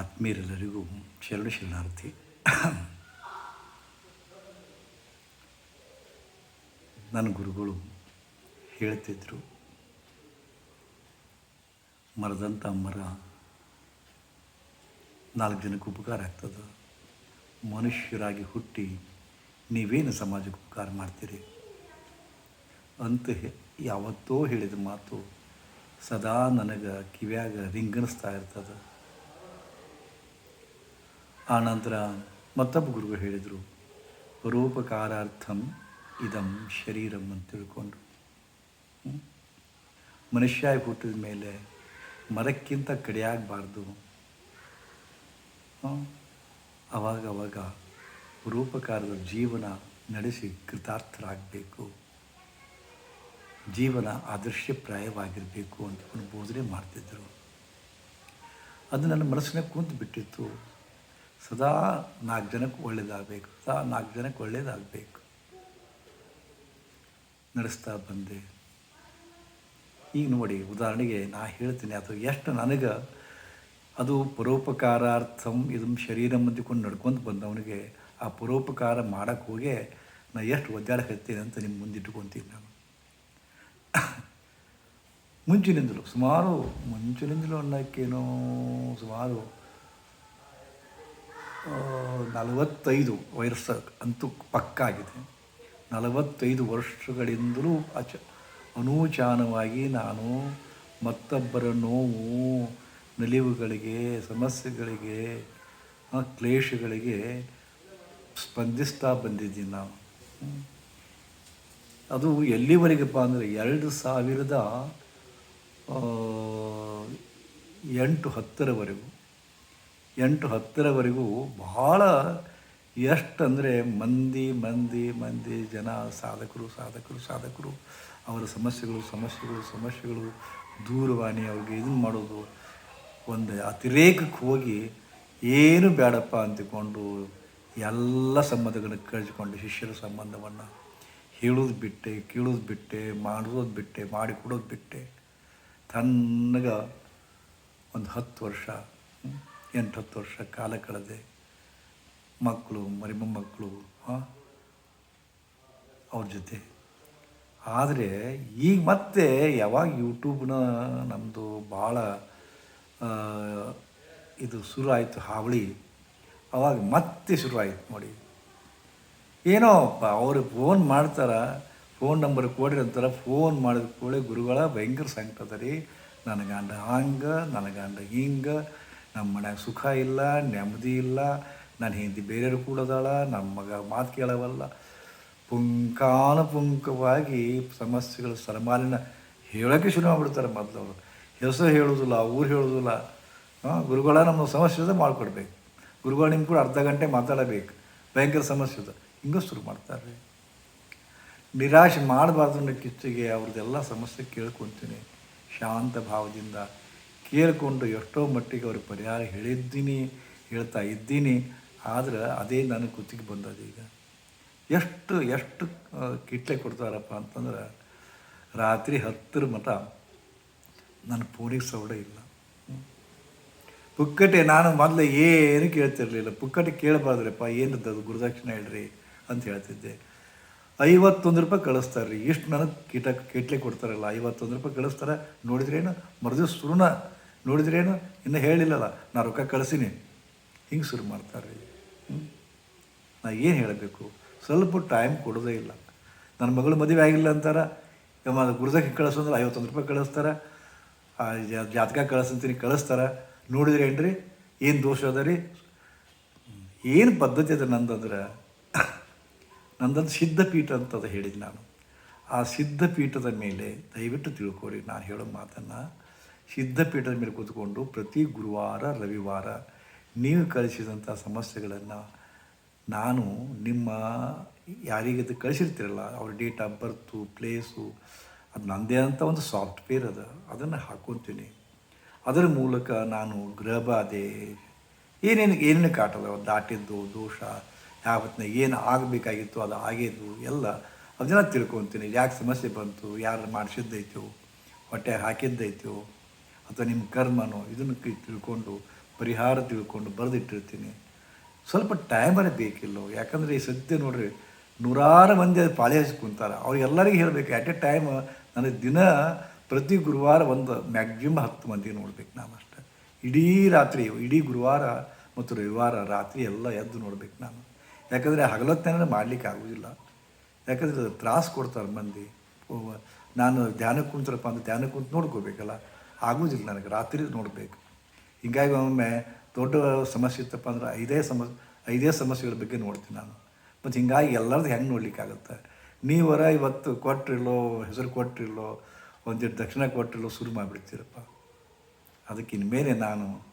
ಆತ್ಮೀಯರೆಲ್ಲರಿಗೂ ಶರಣ ಶರಣಾರ್ಥಿ. ನನ್ನ ಗುರುಗಳು ಹೇಳ್ತಿದ್ರು, ಮರದಂಥ ಮರ ನಾಲ್ಕು ಜನಕ್ಕೆ ಉಪಕಾರ ಆಗ್ತದೆ. ಮನುಷ್ಯರಾಗಿ ಹುಟ್ಟಿ ನೀವೇನು ಸಮಾಜಕ್ಕೆ ಉಪಕಾರ ಮಾಡ್ತೀರಿ? ಅಂತ ಯಾವತ್ತೋ ಹೇಳಿದ ಮಾತು ಸದಾ ನನಗೆ ಕಿವ್ಯಾಗ ರಿಂಗಣಿಸ್ತಾ ಇರ್ತದೆ. ಆನಂತರ ಮತ್ತೊಬ್ಬ ಗುರುಗಳು ಹೇಳಿದರು, ಪರೋಪಕಾರಾರ್ಥಂ ಇದಂ ಶರೀರಂ ಅಂತ ತಿಳ್ಕೊಂಡು. ಮನುಷ್ಯಾಗಿ ಮನುಷ್ಯ ಹುಟ್ಟಿದ ಮೇಲೆ ಮರಕ್ಕಿಂತ ಕಡೆಯಾಗಬಾರ್ದು. ಅವಾಗ ಪರೋಪಕಾರದ ಜೀವನ ನಡೆಸಿ ಕೃತಾರ್ಥರಾಗಬೇಕು. ಜೀವನ ಆದರ್ಶಪ್ರಾಯವಾಗಿರಬೇಕು ಅಂತ ಬೋಧನೆ ಮಾಡ್ತಿದ್ದರು ಅದು ನನ್ನ ಮನಸ್ಸಿನ ಕೂತು ಬಿಟ್ಟಿತ್ತು ಸದಾ ನಾಲ್ಕು ಜನಕ್ಕೆ ಒಳ್ಳೇದಾಗಬೇಕು, ಸದಾ ನಾಲ್ಕು ಜನಕ್ಕೆ ಒಳ್ಳೇದಾಗಬೇಕು. ನಡೆಸ್ತಾ ಬಂದೆ. ಈಗ ನೋಡಿ, ಉದಾಹರಣೆಗೆ ನಾ ಹೇಳ್ತೀನಿ, ಅಥವಾ ಎಷ್ಟು ನನಗೆ ಅದು ಪರೋಪಕಾರಾರ್ಥಂ ಇದು ಶರೀರ ಮುಂದಿಕೊಂಡು ನಡ್ಕೊಂಡು ಬಂದವನಿಗೆ ಆ ಪರೋಪಕಾರ ಮಾಡೋಕ್ಕೆ ಹೋಗಿ ನಾ ಎಷ್ಟು ಒದ್ದಾಡಕತ್ತೀನಿ ಅಂತ ನಿಮ್ಮ ಮುಂದಿಟ್ಕೊತೀನಿ ನಾನು. ಮುಂಚಿನಿಂದಲೂ, ಸುಮಾರು ಮುಂಚಿನಿಂದಲೂ ಅನ್ನೋಕ್ಕೇನೋ ಸುಮಾರು ನಲವತ್ತೈದು ವಯಸ್ಸ ಅಂತೂ ಪಕ್ಕಾಗಿದೆ. ನಲವತ್ತೈದು ವರ್ಷಗಳಿಂದಲೂ ಅಚ ಅನೂಚಾನವಾಗಿ ನಾನು ಮತ್ತೊಬ್ಬರ ನೋವು, ನಲಿವುಗಳಿಗೆ, ಸಮಸ್ಯೆಗಳಿಗೆ ಕ್ಲೇಶಗಳಿಗೆ ಸ್ಪಂದಿಸ್ತಾ ಬಂದಿದ್ದೀನಿ ನಾವು ಅದು ಎಲ್ಲಿವರೆಗಪ್ಪ ಅಂದರೆ ಎರಡು ಸಾವಿರದ ಎಂಟು ಹತ್ತರವರೆಗೂ. ಎಂಟು ಹತ್ತರವರೆಗೂ ಬಹಳ ಎಷ್ಟು ಅಂದರೆ ಮಂದಿ ಮಂದಿ ಮಂದಿ ಜನ, ಸಾಧಕರು ಸಾಧಕರು ಸಾಧಕರು, ಅವರ ಸಮಸ್ಯೆಗಳು ಸಮಸ್ಯೆಗಳು ಸಮಸ್ಯೆಗಳು, ದೂರವಾಣಿ ಅವ್ರಿಗೆ ಇದನ್ನು ಮಾಡೋದು ಒಂದು ಅತಿರೇಕಕ್ಕೆ ಹೋಗಿ ಏನು ಬೇಡಪ್ಪ ಅಂತಿಕೊಂಡು ಎಲ್ಲ ಸಂಬಂಧಗಳನ್ನು ಕಳಿಸ್ಕೊಂಡು ಶಿಷ್ಯರ ಸಂಬಂಧವನ್ನು ಹೇಳೋದು ಬಿಟ್ಟೆ, ಕೇಳೋದು ಬಿಟ್ಟೆ, ಮಾಡೋದು ಬಿಟ್ಟೆ ಮಾಡಿಕೊಡೋದು ಬಿಟ್ಟೆ. ತನ್ನಗ ಒಂದು ಹತ್ತು ವರ್ಷ ಎಂಟು ಹತ್ತು ವರ್ಷ ಕಾಲ ಕಳೆದೆ. ಮಕ್ಕಳು, ಮರಿ ಮೊಮ್ಮಕ್ಕಳು, ಹಾಂ, ಅವ್ರ ಜೊತೆ. ಆದರೆ ಈಗ ಮತ್ತೆ ಯಾವಾಗ ಯೂಟ್ಯೂಬ್ನ ನಮ್ಮದು ಭಾಳ ಇದು ಶುರು ಆಯಿತು ಹಾವಳಿ, ಅವಾಗ ಮತ್ತೆ ಶುರು ಆಯಿತು ನೋಡಿ. ಏನೋ ಅವರು ಫೋನ್ ಮಾಡ್ತಾರ, ಫೋನ್ ನಂಬರ್ ಕೊಡ್ರಿ ಅಂತಾರೆ, ಫೋನ್ ಮಾಡಿದ ಕೂಡಲೇ ಗುರುಗಳ ಭಯಂಕರ ಸಂಕಟ ರೀ. ನನ್ನ ಗಂಡ ಹಂಗೆ, ನನ್ನ ಗಂಡ ಹಿಂಗೆ ನಮ್ಮ ಮನ್ಯಾಗ ಸುಖ ಇಲ್ಲ, ನೆಮ್ಮದಿ ಇಲ್ಲ ನನ್ನ ಹೆಂಡತಿ ಬೇರೆಯವ್ರು ಕೂಡ ಅದಾಳ ನಮ್ಮ ಮಗ ಮಾತು ಕೇಳವಲ್ಲ. ಪುಂಕಾನುಪುಂಕವಾಗಿ ಸಮಸ್ಯೆಗಳು ಸರಮಾಲಿನ ಹೇಳೋಕ್ಕೆ ಶುರು ಮಾಡಿಬಿಡ್ತಾರೆ ಮೊದಲು ಅವರು ಹೆಸರು ಹೇಳೋದಿಲ್ಲ, ಊರು ಹೇಳೋದಿಲ್ಲ. ಗುರುಗಳ ನಮ್ಮ ಸಮಸ್ಯೆ ಮಾಡಿಕೊಡ್ಬೇಕು. ಗುರುಗಳು ನಿಮ್ಮ ಕೂಡ ಅರ್ಧ ಗಂಟೆ ಮಾತಾಡಬೇಕು. ಭಯಂಕರ ಸಮಸ್ಯೆ ಹಿಂಗೆ ಶುರು ಮಾಡ್ತಾರೆ. ನಿರಾಶೆ ಮಾಡಬಾರ್ದು ಅನ್ನೋ ಕಿಚ್ಚಿಗೆ ಅವ್ರದ್ದೆಲ್ಲ ಸಮಸ್ಯೆ ಕೇಳ್ಕೊತೀನಿ. ಶಾಂತ ಭಾವದಿಂದ ಕೇಳಿಕೊಂಡು ಎಷ್ಟೋ ಮಟ್ಟಿಗೆ ಅವ್ರಿಗೆ ಪರಿಹಾರ ಹೇಳಿದ್ದೀನಿ, ಹೇಳ್ತಾ ಇದ್ದೀನಿ, ಆದ್ರೆ ಅದೇ ನನಗೆ ಕುತ್ತಿಗೆ ಬಂದದ ಈಗ. ಎಷ್ಟು ಎಷ್ಟು ಕಿಟ್ಲೆ ಕೊಡ್ತಾರಪ್ಪ ಅಂತಂದ್ರೆ ರಾತ್ರಿ ಹತ್ತರ ಮಟ ನನ್ನ ಫೋನಿಗೆ ಸೌಡ ಇಲ್ಲ. ಪುಕ್ಕಟೆ ನಾನು ಮೊದಲು ಏನು ಕೇಳ್ತಿರ್ಲಿಲ್ಲ. ಪುಕ್ಕಟೆ ಕೇಳಬಾರ್ದ್ರಪ್ಪ ಏನು ಅದು ಗುರುದಕ್ಷಿಣೆ ಹೇಳ್ರಿ ಅಂತ ಹೇಳ್ತಿದ್ದೆ. ಐವತ್ತೊಂದು ರೂಪಾಯಿ ಕಳಿಸ್ತಾರೆ ರೀ ಇಷ್ಟು ನನಗೆ ಕಿಟ ಕಿಟ್ಲೆ ಕೊಡ್ತಾರಲ್ಲ, ಐವತ್ತೊಂದು ರೂಪಾಯಿ ಕಳಿಸ್ತಾರೆ. ನೋಡಿದ್ರೇನು ಮರುದಿವ್ಸ ಶುರುನ ನೋಡಿದ್ರೇನು? ಇನ್ನೂ ಹೇಳಿಲ್ಲಲ್ಲ. ನಾ ರೊಕ್ಕ ಕಳಿಸೀನಿ. ಹಿಂಗೆ ಶುರು ಮಾಡ್ತಾರೆ. ನಾ ಏನು ಹೇಳಬೇಕು? ಸ್ವಲ್ಪ ಟೈಮ್ ಕೊಡೋದೇ ಇಲ್ಲ. ನನ್ನ ಮಗಳು ಮದುವೆ ಆಗಿಲ್ಲ ಅಂತಾರೆ. ಗುರುದಕ್ಕೆ ಕಳಿಸೋದ್ರೆ ಐವತ್ತೊಂದು ರೂಪಾಯಿ ಕಳಿಸ್ತಾರೆ. ಜಾತಕ ಕಳಿಸ್ತೀನಿ ಕಳಿಸ್ತಾರೆ. ನೋಡಿದ್ರೆ ಏನ್ರಿ? ಏನು ದೋಷ ಅದ ರೀ? ಏನು ಪದ್ಧತಿ ಅದ ನಂದಂದ್ರೆ? ನಂದೊಂದು ಸಿದ್ಧಪೀಠ ಅದು ಹೇಳಿದ್ದು ನಾನು. ಆ ಸಿದ್ಧಪೀಠದ ಮೇಲೆ ದಯವಿಟ್ಟು ತಿಳ್ಕೊಳ್ಳಿ ನಾನು ಹೇಳೋ ಮಾತನ್ನು ಸಿದ್ಧಪೀಠದ ಮೇಲೆ ಕೂತ್ಕೊಂಡು ಪ್ರತಿ ಗುರುವಾರ, ರವಿವಾರ ನೀವು ಕಳಿಸಿದಂಥ ಸಮಸ್ಯೆಗಳನ್ನು ನಾನು ನಿಮ್ಮ ಯಾರಿಗೆ ಅದು ಕಳಿಸಿರ್ತೀರಲ್ಲ, ಅವ್ರ ಡೇಟ್ ಆಫ್ ಬರ್ತು ಪ್ಲೇಸು ಅದು ನನ್ನದೇ ಅಂತ ಒಂದು ಸಾಫ್ಟ್ವೇರ್ ಅದ. ಅದನ್ನು ಹಾಕ್ಕೊತೀನಿ ಅದರ ಮೂಲಕ ನಾನು ಗೃಹಬಾಧೆ, ಏನೇನು ಏನೇನು ಕಾಟದ ದಾಟಿದ್ದು, ದೋಷ ಯಾವತ್ತಿನ ಏನು ಆಗಬೇಕಾಗಿತ್ತು, ಅದು ಆಗಿದ್ದು ಎಲ್ಲ ಅದನ್ನ ತಿಳ್ಕೊತೀನಿ. ಯಾಕೆ ಸಮಸ್ಯೆ ಬಂತು ಯಾರು ಮಾಡಿಸಿದ್ದೈತೋ ಹೊಟ್ಟೆ ಹಾಕಿದ್ದೈತೋ ಅಥವಾ ನಿಮ್ಮ ಕರ್ಮನೋ ಇದನ್ನು ತಿಳ್ಕೊಂಡು, ಪರಿಹಾರ ತಿಳ್ಕೊಂಡು ಬರೆದಿಟ್ಟಿರ್ತೀನಿ. ಸ್ವಲ್ಪ ಟೈಮರೇ ಬೇಕಿಲ್ಲ, ಯಾಕಂದರೆ ಈ ಸದ್ಯ ನೋಡ್ರಿ ನೂರಾರು ಮಂದಿ ಅದು ಪಾಳಿ ಹಚ್ಚಿ ಕುಂತಾರೆ. ಅವ್ರಿಗೆಲ್ಲರಿಗೂ ಹೇಳಬೇಕು ಎಟ್ ಎ ಟೈಮ್ ನನಗೆ ದಿನ ಪ್ರತಿ ಗುರುವಾರ ಒಂದು ಮ್ಯಾಕ್ಸಿಮಮ್ ಹತ್ತು ಮಂದಿ ನೋಡ್ಬೇಕು ನಾನು ಅಷ್ಟೇ. ಇಡೀ ರಾತ್ರಿ, ಇಡೀ ಗುರುವಾರ ಮತ್ತು ರವಿವಾರ ರಾತ್ರಿ ಎಲ್ಲ ಎದ್ದು ನೋಡ್ಬೇಕು ನಾನು. ಯಾಕಂದರೆ ಹಗಲೊತ್ತೇನೆ ಮಾಡಲಿಕ್ಕೆ ಆಗೋದಿಲ್ಲ ಯಾಕಂದರೆ ತ್ರಾಸು ಕೊಡ್ತಾರೆ ಮಂದಿ. ನಾನು ಧ್ಯಾನಕ್ಕೆ ಕುಂತರಪ್ಪ ಅಂದ್ರೆ ಧ್ಯಾನಕ್ಕೆ ಕುಂತು ನೋಡ್ಕೋಬೇಕಲ್ಲ. ಆಗೋದಿಲ್ಲ ನನಗೆ. ರಾತ್ರಿ ನೋಡಬೇಕು. ಹಿಂಗಾಗಿ ಒಮ್ಮೆ ದೊಡ್ಡ ಸಮಸ್ಯೆ ಇತ್ತಪ್ಪ ಅಂದ್ರೆ ಐದೇ ಸಮಸ್ಯೆ ಐದೇ ಸಮಸ್ಯೆಗಳ ಬಗ್ಗೆ ನೋಡ್ತೀನಿ ನಾನು. ಮತ್ತು ಹಿಂಗಾಗಿ ಎಲ್ಲರದ್ದು ಹೆಂಗೆ ನೋಡ್ಲಿಕ್ಕಾಗತ್ತೆ? ನೀವರ ಇವತ್ತು ಕೊಟ್ಟಿರಲೋ ಹೆಸರು ಕೊಟ್ಟಿರಲೋ ಒಂದಿಟ್ಟು ದಕ್ಷಿಣ ಕೊಟ್ಟಿರಲೋ ಶುರು ಮಾಡಿಬಿಡ್ತೀರಪ್ಪ. ಅದಕ್ಕೆ ಇನ್ಮೇಲೆ ನಾನು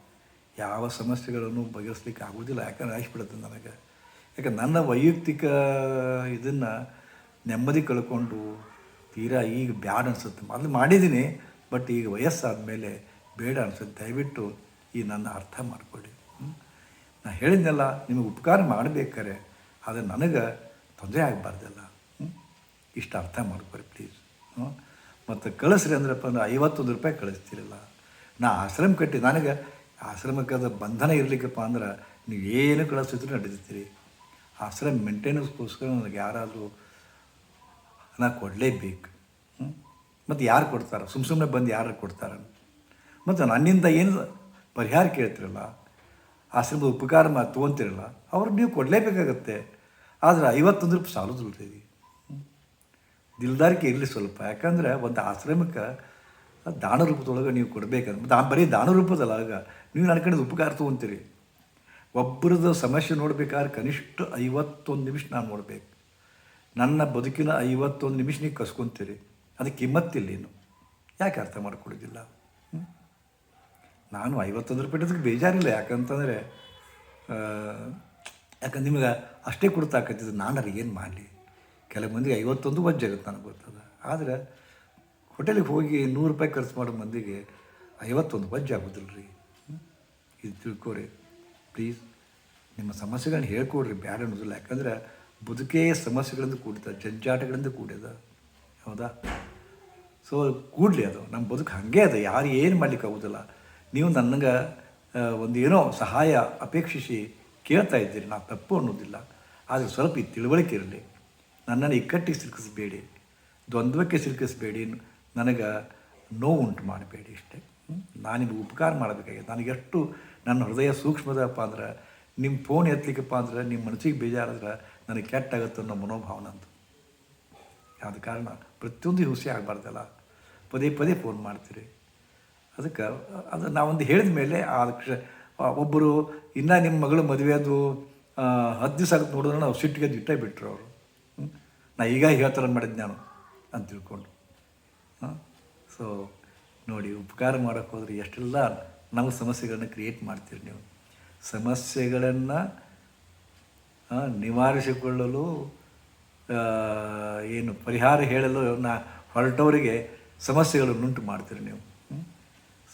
ಯಾವ ಸಮಸ್ಯೆಗಳನ್ನು ಬಗೆಹರಿಸ್ಲಿಕ್ಕೆ ಆಗೋದಿಲ್ಲ. ಯಾಕಂದ್ರೆ ಆಯ್ಸ್ಬಿಡುತ್ತೆ ನನಗೆ. ಯಾಕೆ ನನ್ನ ವೈಯಕ್ತಿಕ ಇದನ್ನು ನೆಮ್ಮದಿ ಕಳ್ಕೊಂಡು ತೀರಾ ಈಗ ಬ್ಯಾಡ್ ಅನಿಸುತ್ತೆ. ಮೊದಲು ಮಾಡಿದ್ದೀನಿ. ಬಟ್ ಈಗ ವಯಸ್ಸಾದ ಮೇಲೆ ಬೇಡ ಅನಿಸುತ್ತೆ. ದಯವಿಟ್ಟು ಈ ನನ್ನ ಅರ್ಥ ಮಾಡಿಕೊಡಿ ನಾನು ಹೇಳಿದ್ನಲ್ಲ, ನಿಮಗೆ ಉಪಕಾರ ಮಾಡಬೇಕಾರೆ ಆದರೆ ನನಗೆ ತೊಂದರೆ ಆಗಬಾರ್ದಲ್ಲ. ಇಷ್ಟು ಅರ್ಥ ಮಾಡ್ಕೊರಿ ಪ್ಲೀಸ್ ಮತ್ತು ಕಳಿಸ್ರಿ ಅಂದ್ರಪ್ಪ ಅಂದ್ರೆ ಐವತ್ತೊಂದು ರೂಪಾಯಿ ಕಳಿಸ್ತಿರಲಿಲ್ಲ ನಾ ಆಶ್ರಮ ಕಟ್ಟಿ, ನನಗೆ ಆಶ್ರಮಕ್ಕೆ ಅದು ಬಂಧನ ಇರಲಿಕ್ಕಪ್ಪ ಅಂದ್ರೆ ನೀವು ಏನು ಕಳಿಸಿದ್ರು ನಡೀತೀರಿ. ಆಶ್ರಮ ಮೇಂಟೆನೆನ್ಸ್ಗೋಸ್ಕರ ನನಗೆ ಯಾರಾದರೂ ಹಣ ಕೊಡಲೇಬೇಕು. ಮತ್ತು ಯಾರು ಕೊಡ್ತಾರೆ? ಸುಮ್ಮ ಸುಮ್ಮನೆ ಬಂದು ಯಾರು ಕೊಡ್ತಾರೆ? ಮತ್ತು ನನ್ನಿಂದ ಏನು ಪರಿಹಾರ ಕೇಳ್ತಿರಲ್ಲ, ಆಶ್ರಮದ ಉಪಕಾರ ಮಾಡಿ ತೊಗೊಂತಿರಲ್ಲ ಅವ್ರು ನೀವು ಕೊಡಲೇಬೇಕಾಗತ್ತೆ. ಆದರೆ ಐವತ್ತೊಂದು ರೂಪಾಯಿ ಸಾಲದು ರೀ ದಿಲ್ದಾರಿಕೆ ಇರಲಿ ಸ್ವಲ್ಪ. ಯಾಕಂದ್ರೆ ಒಂದು ಆಶ್ರಮಕ್ಕೆ ದಾನ ರೂಪದೊಳಗೆ ನೀವು ಕೊಡಬೇಕಂದ್ರೆ ದಾ ಬರೀ ದಾನ ರೂಪದಲ್ಲ ಆಗ ನೀವು ನನ್ನ ಕಡೆ ಉಪಕಾರ ತೊಗೊಂತೀರಿ. ಒಬ್ಬರದ ಸಮಸ್ಯೆ ನೋಡ್ಬೇಕಾದ್ರೆ ಕನಿಷ್ಠ ಐವತ್ತೊಂದು ನಿಮಿಷ ನಾನು ನೋಡ್ಬೇಕು. ನನ್ನ ಬದುಕಿನ ಐವತ್ತೊಂದು ನಿಮಿಷ ನೀವು ಕಸ್ಕೊತೀರಿ. ಅದಕ್ಕೆ ಏನು ಯಾಕೆ ಅರ್ಥ ಮಾಡ್ಕೊಳ್ಳೋದಿಲ್ಲ? ನಾನು ಐವತ್ತೊಂದು ರೂಪಾಯಿ ಅದಕ್ಕೆ ಬೇಜಾರಿಲ್ಲ. ಯಾಕಂತಂದರೆ ಯಾಕಂದ್ರೆ ನಿಮಗೆ ಅಷ್ಟೇ ಕೊಡ್ತಾಕತ್ತಿದ್ದು ನಾನು ಏನು ಮಾಡಲಿ? ಕೆಲವು ಮಂದಿಗೆ ಐವತ್ತೊಂದು ವಜ್ಜಾಗುತ್ತೆ ನನಗೆ ಗೊತ್ತದ. ಆದರೆ ಹೋಟೆಲಿಗೆ ಹೋಗಿ ನೂರು ರೂಪಾಯಿ ಖರ್ಚು ಮಾಡೋ ಮಂದಿಗೆ ಐವತ್ತೊಂದು ಬಜ್ಜೆ ಆಗೋದಿಲ್ಲ ರೀ ಇದು ತಿಳ್ಕೊರಿ. ಪ್ಲೀಸ್. ನಿಮ್ಮ ಸಮಸ್ಯೆಗಳನ್ನ ಹೇಳ್ಕೊಡ್ರಿ. ಬ್ಯಾಡ ಅನ್ನೋದಿಲ್ಲ. ಯಾಕಂದ್ರೆ ಬದುಕೇ ಸಮಸ್ಯೆಗಳಿಂದ ಕೂಡಿದ, ಜಂಜಾಟಗಳಿಂದ ಕೂಡಿದ. ಹೌದಾ? ಸೊ ಕೂಡಲಿ ಅದು. ನಮ್ಮ ಬದುಕು ಹಾಗೆ ಅದು. ಯಾರು ಏನು ಮಾಡ್ಲಿಕ್ಕೆ ಆಗೋದಿಲ್ಲ. ನೀವು ನನಗೆ ಒಂದು ಏನೋ ಸಹಾಯ ಅಪೇಕ್ಷಿಸಿ ಕೇಳ್ತಾ ಇದ್ದೀರಿ. ನಾ ತಪ್ಪು ಅನ್ನೋದಿಲ್ಲ. ಆದರೆ ಸ್ವಲ್ಪ ಈ ತಿಳುವಳಿಕೆ ಇರಲಿ. ನನ್ನನ್ನು ಇಕ್ಕಟ್ಟಿಗೆ ಸಿಲುಕಿಸ್ಬೇಡಿ. ದ್ವಂದ್ವಕ್ಕೆ ಸಿಲುಕಿಸ್ಬೇಡಿ. ನನಗೆ ನೋವು ಉಂಟು ಮಾಡಬೇಡಿ ಇಷ್ಟೇ? ನಾನು ನಿಮಗೆ ಉಪಕಾರ ಮಾಡಬೇಕಾಗಿದೆ. ನನಗೆಷ್ಟು ನನ್ನ ಹೃದಯ ಸೂಕ್ಷ್ಮದಪ್ಪ ಅಂದ್ರೆ ನಿಮ್ಮ ಫೋನ್ ಎತ್ತಲಿಕ್ಕಪ್ಪ ಅಂದ್ರೆ ನಿಮ್ಮ ಮನಸ್ಸಿಗೆ ಬೇಜಾರಾದ್ರೆ ನನಗೆ ಕೆಟ್ಟಾಗತ್ತೆ ಅನ್ನೋ ಮನೋಭಾವನೆ ಅಂತ. ಆದ ಕಾರಣ? ಪ್ರತಿಯೊಂದು ಹಿಂಸೆ ಆಗಬಾರ್ದಲ್ಲ. ಪದೇ ಪದೇ ಫೋನ್ ಮಾಡ್ತೀರಿ. ಅದಕ್ಕೆ, ಅದು ನಾವೊಂದು ಹೇಳಿದ ಮೇಲೆ ಆ ಕ್ಷ ಒಬ್ಬರು ಇನ್ನೂ ನಿಮ್ಮ ಮಗಳು ಮದುವೆದು ಹತ್ತು ದಿವಸ ಆಗುತ್ತೆ ನೋಡಿದ್ರೆ ನಾವು ಸಿಟ್ಟಿಗೆ ಇಟ್ಟೇ ಬಿಟ್ಟರು ಅವರು. ನಾ ಈಗ ಹೇಳ್ತಾರ ಮಾಡಿದ್ದು ನಾನು ಅಂತ ತಿಳ್ಕೊಂಡು. ಸೊ ನೋಡಿ ಉಪಕಾರ ಮಾಡೋಕ್ಕೆ ಹೋದ್ರೆ ಎಷ್ಟೆಲ್ಲ ನಾವು ಸಮಸ್ಯೆಗಳನ್ನು ಕ್ರಿಯೇಟ್ ಮಾಡ್ತೀರಿ ನೀವು. ಸಮಸ್ಯೆಗಳನ್ನು ನಿವಾರಿಸಿಕೊಳ್ಳಲು ಏನು ಪರಿಹಾರ ಹೇಳಲು ನಾ ಹೊರಟವರಿಗೆ ಸಮಸ್ಯೆಗಳನ್ನುಂಟು ಮಾಡ್ತೀರಿ ನೀವು.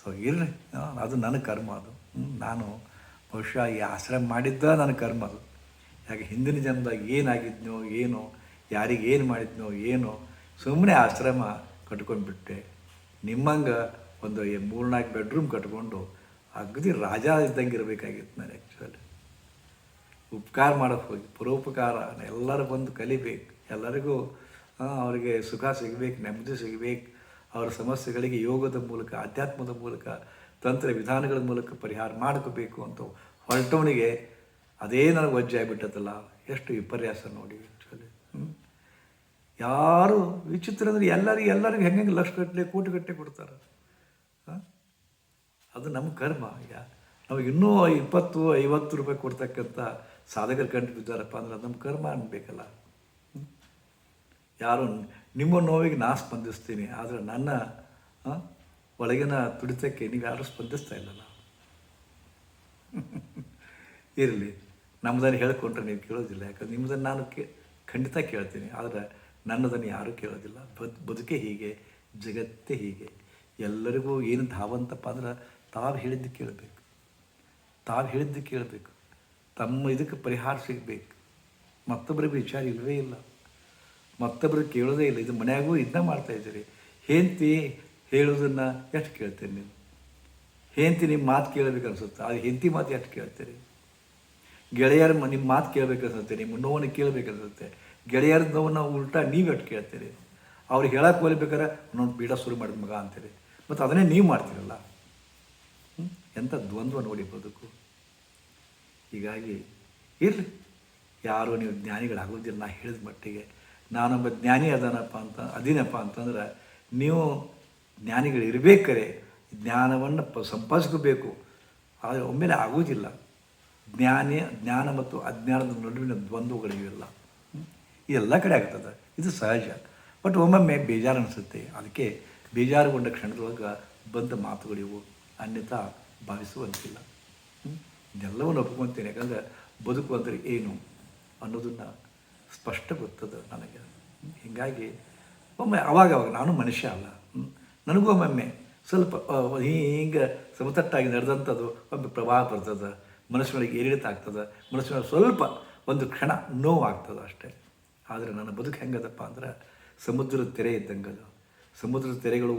ಸೊ ಇರಲಿ. ಅದು ನನ್ನ ಕರ್ಮ ಅದು. ನಾನು ಬಹುಶಃ ಈ ಆಶ್ರಮ ಮಾಡಿದ್ದ ನನ್ನ ಕರ್ಮ ಅದು. ಯಾಕೆ ಹಿಂದಿನ ಜನ್ಮದಾಗ ಏನಾಗಿದ್ನೋ, ಏನೋ, ಯಾರಿಗೆ ಏನು ಮಾಡಿದ್ನೋ, ಏನೋ ಸುಮ್ಮನೆ ಆಶ್ರಮ ಕಟ್ಕೊಂಡ್ಬಿಟ್ಟೆ. ನಿಮ್ಮಂಗೆ ಒಂದು ಮೂರ್ನಾಲ್ಕು ಬೆಡ್ರೂಮ್ ಕಟ್ಕೊಂಡು ಅಗದಿ ರಾಜ ಇದ್ದಂಗೆ ಇರಬೇಕಾಗಿತ್ತು ನಾನು ಆ್ಯಕ್ಚುಲಿ ಉಪಕಾರ ಮಾಡೋಕ್ಕೆ ಹೋಗಿ, ಪರೋಪಕಾರ, ಎಲ್ಲರೂ ಬಂದು ಕಲಿಬೇಕು. ಎಲ್ಲರಿಗೂ ಅವರಿಗೆ ಸುಖ ಸಿಗಬೇಕು, ನೆಮ್ಮದಿ ಸಿಗಬೇಕು. ಅವರ ಸಮಸ್ಯೆಗಳಿಗೆ ಯೋಗದ ಮೂಲಕ ಅಧ್ಯಾತ್ಮದ ಮೂಲಕ, ತಂತ್ರ ವಿಧಾನಗಳ ಮೂಲಕ ಪರಿಹಾರ ಮಾಡ್ಕೋಬೇಕು ಅಂತ ಹೊರಟವನಿಗೆ ಅದೇ ನನಗೆ ವಜ್ಜೆ ಆಗಿಬಿಟ್ಟದಲ್ಲ ಎಷ್ಟು ವಿಪರ್ಯಾಸ ನೋಡಿ ಆ್ಯಕ್ಚುಲಿ ಯಾರು ವಿಚಿತ್ರ ಅಂದರೆ ಎಲ್ಲರಿಗೂ ಎಲ್ಲರಿಗೂ ಹೆಂಗೆ ಲಕ್ಷ ಗಟ್ಟಲೆ, ಕೋಟಿ ಗಟ್ಟಲೆ ಕೊಡ್ತಾರೆ. ಅದು ನಮ್ಮ ಕರ್ಮ. ಈಗ ನಾವು ಇನ್ನೂ ಇಪ್ಪತ್ತು, ಐವತ್ತು ರೂಪಾಯಿ ಕೊಡ್ತಕ್ಕಂಥ ಸಾಧಕರು ಕಂಡು ಬಿದ್ದಾರಪ್ಪ ಅಂದ್ರೆ ಅದು ನಮ್ಮ ಕರ್ಮ ಅನ್ಬೇಕಲ್ಲ. ಯಾರು ನಿಮ್ಮ ನೋವಿಗೆ ನಾ ಸ್ಪಂದಿಸ್ತೀನಿ, ಆದರೆ ನನ್ನ ಒಳಗಿನ ತುಡಿತಕ್ಕೆ ನೀವು ಯಾರೂ ಸ್ಪಂದಿಸ್ತಾ ಇಲ್ಲಲ್ಲ ಇರಲಿ, ನಮ್ಮದನ್ನು ಹೇಳ್ಕೊಂಡ್ರೆ ನೀವು ಕೇಳೋದಿಲ್ಲ, ಯಾಕಂದ್ರೆ ನಿಮ್ಮದನ್ನು ನಾನು ಕೇ, ಖಂಡಿತ ಕೇಳ್ತೀನಿ, ಆದರೆ ನನ್ನದನ್ನು ಯಾರೂ ಕೇಳೋದಿಲ್ಲ. ಬದ್, ಬದುಕೆ ಹೀಗೆ, ಜಗತ್ತೇ ಹೀಗೆ. ಎಲ್ಲರಿಗೂ ಏನು ಧಾವಂತಪ್ಪ ಅಂದ್ರೆ ತಾವು ಹೇಳಿದ್ದು ಕೇಳಬೇಕು. ತಾವು ಹೇಳಿದ್ದು ಕೇಳಬೇಕು. ತಮ್ಮ ಇದಕ್ಕೆ ಪರಿಹಾರ ಸಿಗಬೇಕು. ಮತ್ತೊಬ್ಬರಿಗೆ ವಿಚಾರ ಇಲ್ಲವೇ ಇಲ್ಲ. ಮತ್ತೊಬ್ಬರಿಗೆ ಕೇಳೋದೇ ಇಲ್ಲ. ಇದು ಮನೆಯಾಗೂ ಇದನ್ನ ಮಾಡ್ತಾಯಿದ್ದೀರಿ ಹೆಂಡತಿ ಹೇಳೋದನ್ನು ಎಷ್ಟು ಕೇಳ್ತೀರಿ ನೀವು? ಹೆಂತಿ ನಿಮ್ಮ ಮಾತು ಕೇಳಬೇಕು ಅನ್ಸುತ್ತೆ? ಅದು ಹೆಂಡತಿ ಮಾತು ಎಷ್ಟು ಕೇಳ್ತೀರಿ? ಗೆಳೆಯರ ನಿಮ್ಮ ಮಾತು ಕೇಳಬೇಕು ಅನ್ಸುತ್ತೆ, ನಿಮ್ಮ ನೋವನ್ನು ಕೇಳಬೇಕು ಅನ್ಸುತ್ತೆ. ಗೆಳೆಯರ ನೋವನ್ನು ಉಲ್ಟಾ ನೀವು ಎಷ್ಟು ಕೇಳ್ತೀರಿ? ಅವ್ರು ಹೇಳಕ್ಕೆ ಹೋಗ್ಬೇಕಾರೆ ನೋಡಿ ಬೀಡ, ಶುರು ಮಾಡಿದ ಮಗ ಅಂತೀರಿ. ಮತ್ತು ಅದನ್ನೇ ನೀವು ಮಾಡ್ತೀರಲ್ಲ? ಎಂಥ ದ್ವಂದ್ವ ನೋಡಿ ಬದುಕು. ಹೀಗಾಗಿ ಇರಲಿ. ಯಾರೂ ನೀವು ಜ್ಞಾನಿಗಳಾಗೋದಿಲ್ಲ. ನಾ ಹೇಳಿದ ಮಟ್ಟಿಗೆ. ನಾನೊಬ್ಬ ಜ್ಞಾನಿ ಅದಾನಪ್ಪ ಅಂತ, ಅದಿನಪ್ಪ ಅಂತಂದ್ರೆ ನೀವು ಜ್ಞಾನಿಗಳು ಇರಬೇಕಾರೆ ಜ್ಞಾನವನ್ನು ಪ ಸಂಪಾದಿಸ್ಕೋಬೇಕು. ಆದರೆ ಒಮ್ಮೆಲೆ ಆಗೋದಿಲ್ಲ. ಜ್ಞಾನಿ, ಜ್ಞಾನ ಮತ್ತು ಅಜ್ಞಾನದ ನಡುವಿನ ದ್ವಂದ್ವಗಳಿವೆಲ್ಲ ಇಲ್ಲ. ಇದೆಲ್ಲ ಕಡೆ ಆಗ್ತದೆ. ಇದು ಸಹಜ. ಬಟ್ ಒಮ್ಮೊಮ್ಮೆ ಬೇಜಾರು ಅನಿಸುತ್ತೆ ಅದಕ್ಕೆ ಬೇಜಾರುಗೊಂಡ ಕ್ಷಣದೊಳಗೆ ಬಂದ ಮಾತುಗಳಿವು ಅನ್ಯಥಾ ಭಾವಿಸುವಂತಿಲ್ಲ? ಇದೆಲ್ಲವನ್ನು ಒಪ್ಕೊತೀನಿ ಯಾಕಂದರೆ ಬದುಕು ಅಂದರೆ ಏನು ಅನ್ನೋದನ್ನು ಸ್ಪಷ್ಟ ಗೊತ್ತದ ನನಗೆ? ಹೀಗಾಗಿ ಒಮ್ಮೆ ಅವಾಗ ಅವಾಗ ನಾನು ಮನುಷ್ಯ ಅಲ್ಲ? ನನಗೂ ಒಮ್ಮೊಮ್ಮೆ ಸ್ವಲ್ಪ ಹಿಂಗೆ ಸಮತಟ್ಟಾಗಿ ನಡೆದಂಥದ್ದು ಒಮ್ಮೆ ಪ್ರವಾಹ ಬರ್ತದೆ, ಮನಸ್ಸಿನೊಳಗೆ ಏರಿಳಿತ ಆಗ್ತದೆ, ಮನಸ್ಸಿನೊಳಗೆ ಸ್ವಲ್ಪ ಒಂದು ಕ್ಷಣ ನೋವಾಗ್ತದೆ ಅಷ್ಟೇ. ಆದರೆ ನನ್ನ ಬದುಕು ಹೆಂಗದಪ್ಪ ಅಂದ್ರೆ ಸಮುದ್ರದ ತೆರೆ ಇದ್ದಂಗೆ ಅದು ಸಮುದ್ರದ ತೆರೆಗಳು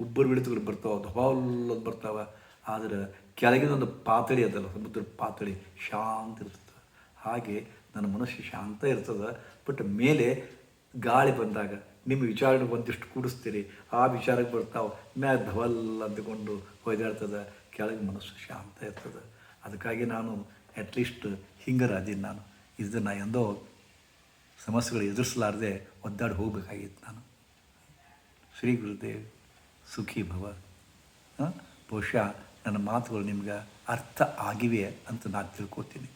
ಉಬ್ಬರು ಬಿಳಿತುಗಳು ಬರ್ತಾವೆ ಧವಾಲ್ ಬರ್ತಾವೆ. ಆದರೆ ಕೆಳಗಿನ ಒಂದು ಪಾತಳಿ ಅದಲ್ಲ ಸಮುದ್ರದ ಪಾತಳಿ ಶಾಂತ ಇರ್ತದೆ. ಹಾಗೆ ನನ್ನ ಮನಸ್ಸು ಶಾಂತ ಇರ್ತದೆ ಬಟ್ ಮೇಲೆ ಗಾಳಿ ಬಂದಾಗ ನಿಮ್ಮ ವಿಚಾರಗಳು ಒಂದಿಷ್ಟು ಕೂಡಿಸ್ತೀರಿ, ಆ ವಿಚಾರಕ್ಕೆ ಬರ್ತಾವೆ ಮ್ಯಾ ಧವಲ್ ಅಂದುಕೊಂಡು ಒಯ್ದಾಡ್ತದೆ, ಕೆಳಗೆ ಮನಸ್ಸು ಶಾಂತ ಇರ್ತದೆ. ಅದಕ್ಕಾಗಿ ನಾನು ಅಟ್ಲೀಸ್ಟ್ ಹಿಂಗರಾದೀನಿ ನಾನು. ಇದನ್ನು ಎಂದೋ ಸಮಸ್ಯೆಗಳು ಎದುರಿಸಲಾರದೆ ಒದ್ದಾಡಿ ಹೋಗಬೇಕಾಗಿತ್ತು ನಾನು. ಶ್ರೀ ಗುರುದೇವ್ ಸುಖಿ ಭವ? ಬಹುಶಃ ನನ್ನ ಮಾತುಗಳು ನಿಮ್ಗೆ ಅರ್ಥ ಆಗಿವೆ ಅಂತ ನಾನು ತಿಳ್ಕೊತೀನಿ.